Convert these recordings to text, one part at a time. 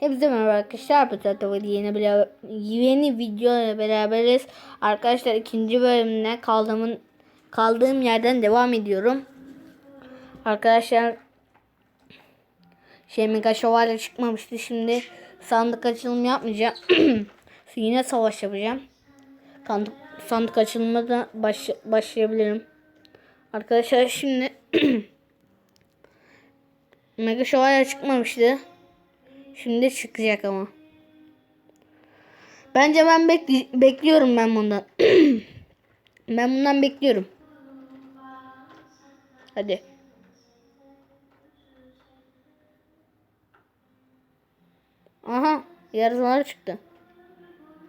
Hepinize merhaba arkadaşlar. Bu sefer yeni, bile- yeni video ile beraberiz. Arkadaşlar ikinci bölümüne kaldığımın kaldığım yerden devam ediyorum. Arkadaşlar şey mega şövalye çıkmamıştı. Şimdi sandık açılımı yapmayacağım. Yine savaş yapacağım. Sandık, sandık açılımına da baş, başlayabilirim. Arkadaşlar şimdi mega şövalye çıkmamıştı. Şimdi çıkacak ama. Bence ben bekli- bekliyorum ben bundan. ben bundan bekliyorum. Hadi. Aha, yarılar çıktı.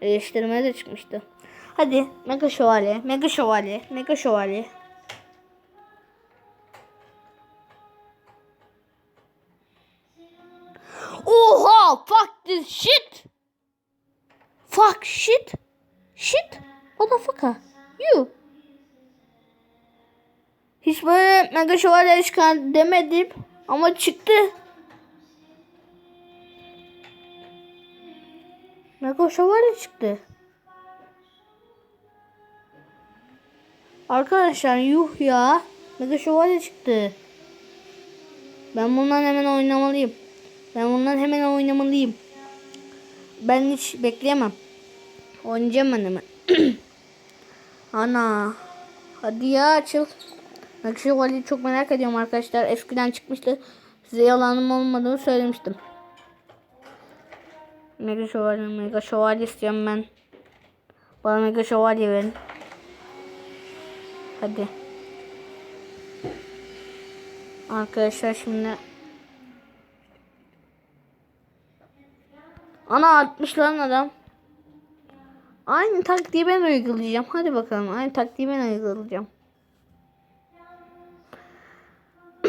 Eleştirme de çıkmıştı. Hadi, mega şövalye, mega şövalye, mega şövalye. Shit! Fuck shit! Shit! Motherfucker! You! Hiç böyle mega şövalye çıkar demedim ama çıktı. Mega şövalye çıktı. Arkadaşlar yuh ya. Mega şövalye çıktı. Ben bundan hemen oynamalıyım. Ben bundan hemen oynamalıyım. Ben hiç bekleyemem. Oynayacağım ben. Ana. Hadi ya açıl. Şövalye'yi çok merak ediyorum arkadaşlar. Eskiden çıkmıştı. Size yalanım olmadığını söylemiştim. Mega Şövalye, Mega Şövalye istiyorum ben. Bana Mega Şövalye verin. Hadi. Arkadaşlar şimdi Ana 60 lan adam. Aynı taktiği ben uygulayacağım. Hadi bakalım. Aynı taktiği ben uygulayacağım.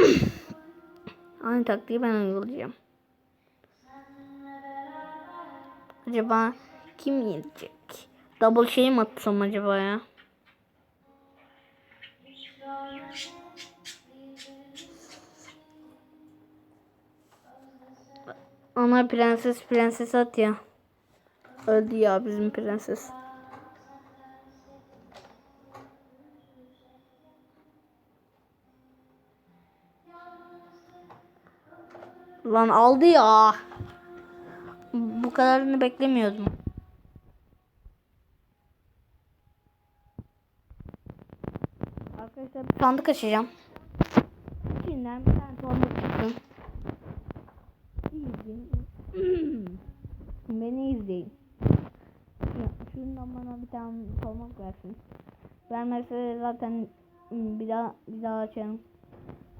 Aynı taktiği ben uygulayacağım. Acaba kim yenecek? Double şey mi atsam acaba ya? Ama prenses prenses at ya. Öldü ya bizim prenses. Lan aldı ya. Bu kadarını beklemiyordum. Arkadaşlar sandık açacağım. İçinden bir tane sandık çıksın. İzleyin. Beni izleyin. Ya, Şundan bana bir tane parmak versin. Vermezse zaten hmm, bir daha bir daha açarım.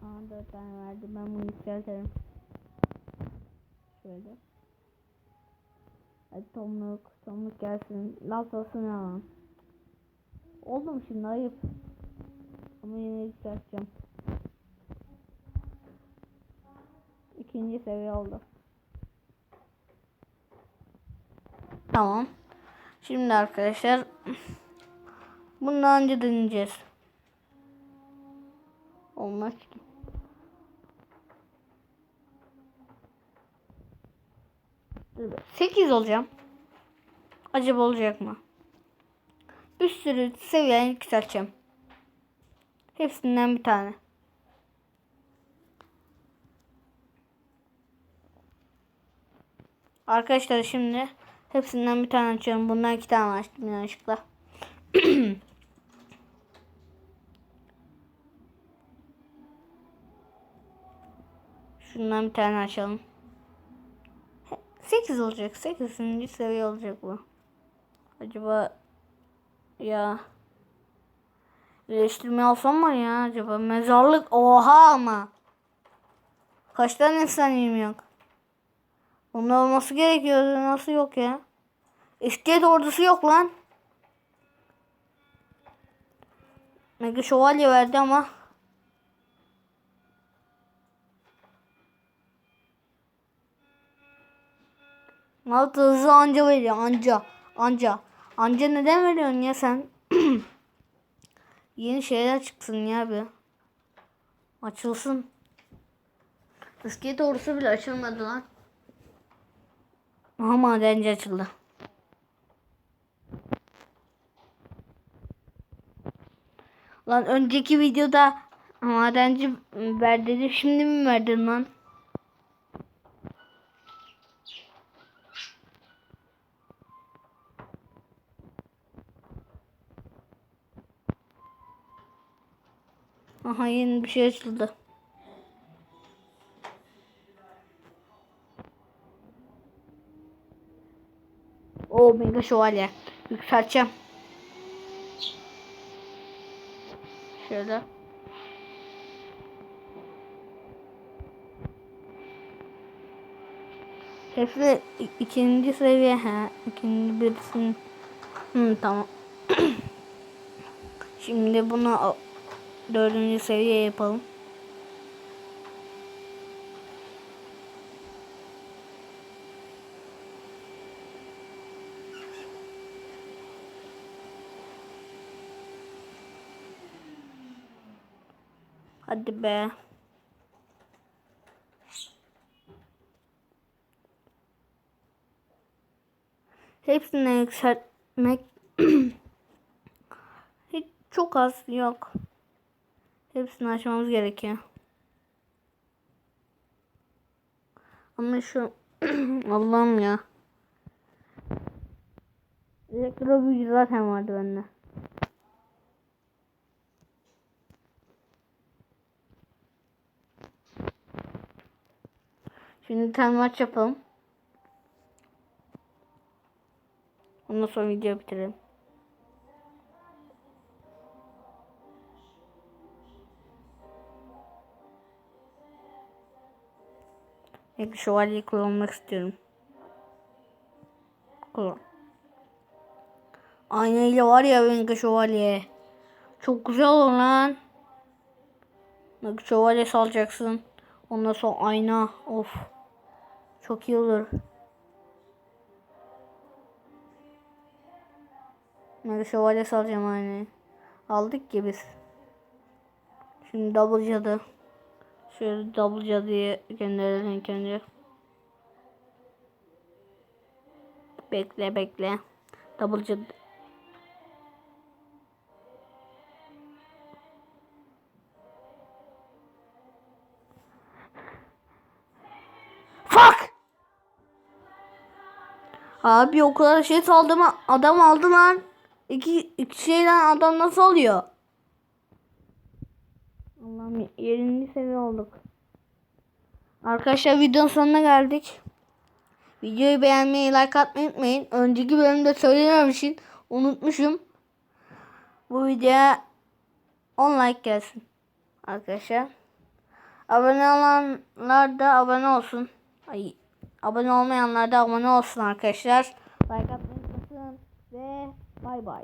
Aa dört tane verdi. Ben bunu yükseltirim. Şöyle. Hadi tomluk. Tomluk gelsin. Laf olsun ya. Oldu mu şimdi ayıp. Ama yine yükselteceğim. İkinci seviye oldu. Tamam. Şimdi arkadaşlar bundan önce deneyeceğiz. Olmaz ki. 8 olacağım. Acaba olacak mı? Bir sürü seviye yükselteceğim. Hepsinden bir tane. Arkadaşlar şimdi hepsinden bir tane açıyorum. Bundan iki tane açtım yanlışlıkla. Şundan bir tane açalım. 8 olacak. 8. seviye olacak bu. Acaba ya iyileştirme alsam mı ya acaba? Mezarlık oha ama. Kaç tane efsaneyim yok? Onun olması gerekiyordu. Nasıl yok ya? İskelet ordusu yok lan. Mega şövalye verdi ama. Malta hızı anca veriyor anca. Anca. Anca neden veriyorsun ya sen? Yeni şeyler çıksın ya bir. Açılsın. İskelet ordusu bile açılmadı lan. Aha madenci açıldı. Lan önceki videoda madenci ver dedi. Şimdi mi verdin lan? Aha yeni bir şey açıldı. O mega şövalye. Yükselteceğim. Şöyle. Hepsi ikinci seviye ha. İkinci birisinin. Hı, tamam. Şimdi bunu dördüncü seviye yapalım. Hadi be. Hepsini yükseltmek hiç çok az yok. Hepsini açmamız gerekiyor. Ama şu Allah'ım ya. Elektro büyücü zaten vardı bende. Şimdi bir tane maç yapalım. Ondan sonra video bitirelim. Peki şövalyeyi kullanmak istiyorum. Kullan. Aynayla var ya benimki şövalye. Çok güzel olur lan. Bak şövalye salacaksın. Ondan sonra ayna. Of. Çok iyi olur. Mega şövalye salacağım aynayı. Aldık ki biz. Şimdi double cadı. Şöyle double cadıya gönderelim ilk. Bekle bekle. Double cadı. Abi o kadar şey saldı mı adam aldı lan. İki, iki şeyden adam nasıl alıyor? Allah'ım 20. seviye olduk. Arkadaşlar videonun sonuna geldik. Videoyu beğenmeyi, like atmayı unutmayın. Önceki bölümde söylememişim. Unutmuşum. Bu videoya 10 like gelsin. Arkadaşlar. Abone olanlar da abone olsun. Ay, abone olmayanlar da abone olsun arkadaşlar. Like atmayı unutmayın ve bay bay.